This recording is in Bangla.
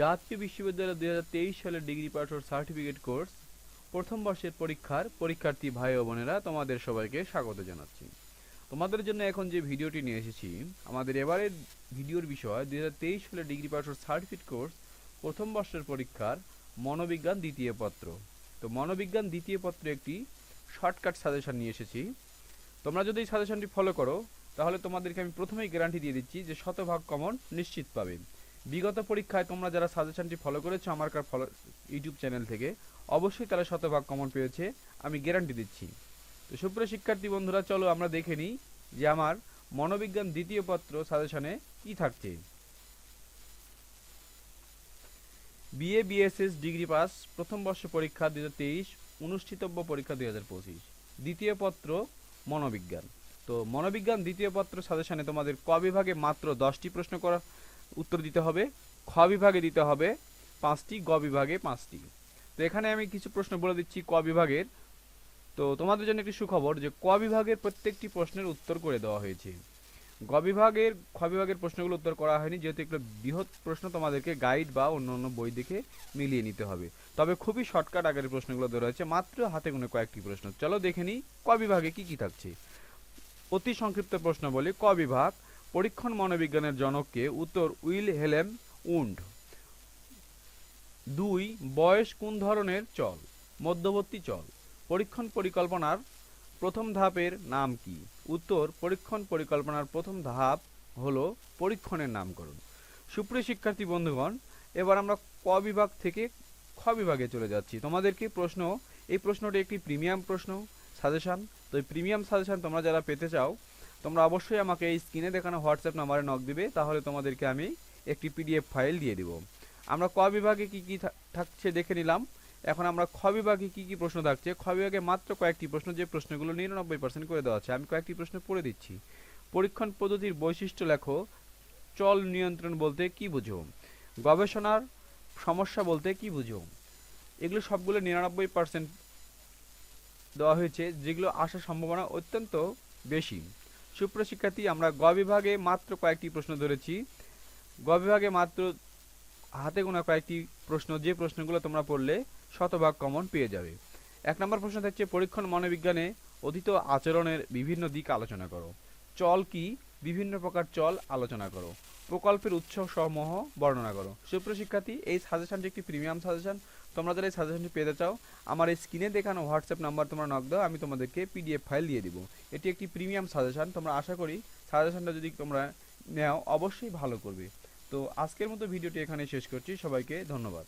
জাতীয় বিশ্ববিদ্যালয় দুই হাজার তেইশ সালের ডিগ্রি পাস সার্টিফিকেট কোর্স, প্রথম বর্ষের পরীক্ষার পরীক্ষার্থী ভাই ও বোনেরা তোমাদের সবাইকে স্বাগত জানাচ্ছি। তোমাদের জন্য এখন যে ভিডিওটি নিয়ে এসেছি, আমাদের এবারের ভিডিওর বিষয় দুই তেইশ সালের ডিগ্রি পাস সার্টিফিকেট কোর্স, প্রথম বর্ষের পরীক্ষার মনোবিজ্ঞান দ্বিতীয় পত্র। তো মনোবিজ্ঞান দ্বিতীয় পত্রে একটি শর্টকাট সাজেশন নিয়ে এসেছি। তোমরা যদি এই সাজেশনটি ফলো করো, তাহলে তোমাদেরকে আমি প্রথমেই গ্যারান্টি দিয়ে দিচ্ছি যে শতভাগ কমন নিশ্চিত পাবে। বিগত পরীক্ষায় তোমরা যারা সাজেশনটি ফলো করেছ আমার কার ফলো ইউটিউব চ্যানেল থেকে, অবশ্যই তারা শতভাগ কমন পেয়েছে, আমি গ্যারান্টি দিচ্ছি। তো সুপ্রিয় শিক্ষার্থী বন্ধুরা, চলো আমরা দেখে নিই যে আমার মনোবিজ্ঞান দ্বিতীয় পত্র সাজেশনে কি থাকছে। বিএ বিএসএস ডিগ্রি পাস প্রথম বর্ষ পরীক্ষা দুই হাজার তেইশ, অনুষ্ঠিতব্য পরীক্ষা দুই হাজার পঁচিশ। দ্বিতীয় পত্র, মনোবিজ্ঞান। তো মনোবিজ্ঞান দ্বিতীয় পত্র সাজেশনে তোমাদের ক বিভাগে মাত্র দশটি প্রশ্ন করা উত্তর দিতে হবে, খ বিভাগে দিতে হবে, পাঁচটি, গ বিভাগে পাঁচটি। তো এখানে আমি কিছু প্রশ্ন বলে দিচ্ছি ক বিভাগের। তো তোমাদের জন্য একটি সুখবর যে ক বিভাগের প্রত্যেকটি প্রশ্নের উত্তর করে দেওয়া হয়েছে। গ বিভাগের, খ বিভাগের প্রশ্নগুলো উত্তর করা হয়নি, যেহেতু এগুলো বৃহৎ প্রশ্ন, তোমাদেরকে গাইড বা অন্য অন্য বই দেখে মিলিয়ে নিতে হবে। তবে খুবই শর্টকাট আগের প্রশ্নগুলো দেওয়া হয়েছে, মাত্র হাতে গুনে কয়েকটি প্রশ্ন। চলো দেখে নিই, ক বিভাগে কি কি থাকছে। অতি সংক্ষিপ্ত প্রশ্ন বলি, ক বিভাগ পরীক্ষণ মনোবিজ্ঞানের জনককে উত্তর উইল হেলেম উন্ড। দুই, বয়স কোন ধরনের চল? মধ্যবর্তী চল। পরীক্ষণ পরিকল্পনার প্রথম ধাপের নাম কি? উত্তর, পরীক্ষণ পরিকল্পনার প্রথম ধাপ হলো পরীক্ষণের নামকরণ। সুপ্রিয় শিক্ষার্থী বন্ধুগণ, এবার আমরা ক বিভাগ থেকে খ বিভাগে চলে যাচ্ছি। তোমাদেরকে প্রশ্ন, এই প্রশ্নটি একটি প্রিমিয়াম প্রশ্ন, সাজেশন। তো এই প্রিমিয়াম সাজেশন তোমরা যারা পেতে চাও তোমরা অবশ্যই আমাকে এই স্ক্রিনে দেখানো হোয়াটসঅ্যাপ নাম্বারে নক দিবে, তাহলে তোমাদেরকে আমি একটি পিডিএফ ফাইল দিয়ে দিব। আমরা ক বিভাগে কি কি থাকছে দেখে নিলাম। এখন আমরা খ বিভাগে কি কি প্রশ্ন থাকছে, খ বিভাগে মাত্র কয়েকটি প্রশ্ন, যে প্রশ্নগুলো নিরানব্বই পার্সেন্ট করে দেওয়া আছে। আমি কয়েকটি প্রশ্ন পড়ে দিচ্ছি। পরীক্ষণ পদ্ধতির বৈশিষ্ট্য লেখো, চল নিয়ন্ত্রণ বলতে কি বুঝো? গবেষণার সমস্যা বলতে কি বুঝো? এগুলো সবগুলো নিরানব্বই পার্সেন্ট দেওয়া হয়েছে, যেগুলো আসার সম্ভাবনা অত্যন্ত বেশি। সুপ্রিয় শিক্ষার্থী আমরা গ বিভাগে মাত্র কয়েকটি প্রশ্ন ধরেছি। গ বিভাগে মাত্র হাতে গোনা কয়েকটি প্রশ্ন, যে প্রশ্নগুলো তোমরা পড়লে শতভাগ কমন পেয়ে যাবে। এক নম্বর প্রশ্ন থাকছে, পরীক্ষণ মনোবিজ্ঞানে অধীত আচরণের বিভিন্ন দিক আলোচনা করো। চল কি বিভিন্ন প্রকার চল আলোচনা করো। প্রকল্পের উৎস সমূহ বর্ণনা করো। সুপ্রিয় শিক্ষার্থী, এই সাজেশনটি একটি প্রিমিয়াম সাজেশন তোমরা যারা এই সাজেশনটি পেতে চাও, আমার এই স্ক্রিনে দেখানো হোয়াটসঅ্যাপ নাম্বার তোমরা নক দাও, আমি তোমাদেরকে পিডিএফ ফাইল দিয়ে দিব। এটি একটি প্রিমিয়াম সাজেশন তোমরা আশা করি সাজেশনটা যদি তোমরা নেও, অবশ্যই ভালো করবে। তো আজকের মতো ভিডিওটি এখানে শেষ করছি। সবাইকে ধন্যবাদ।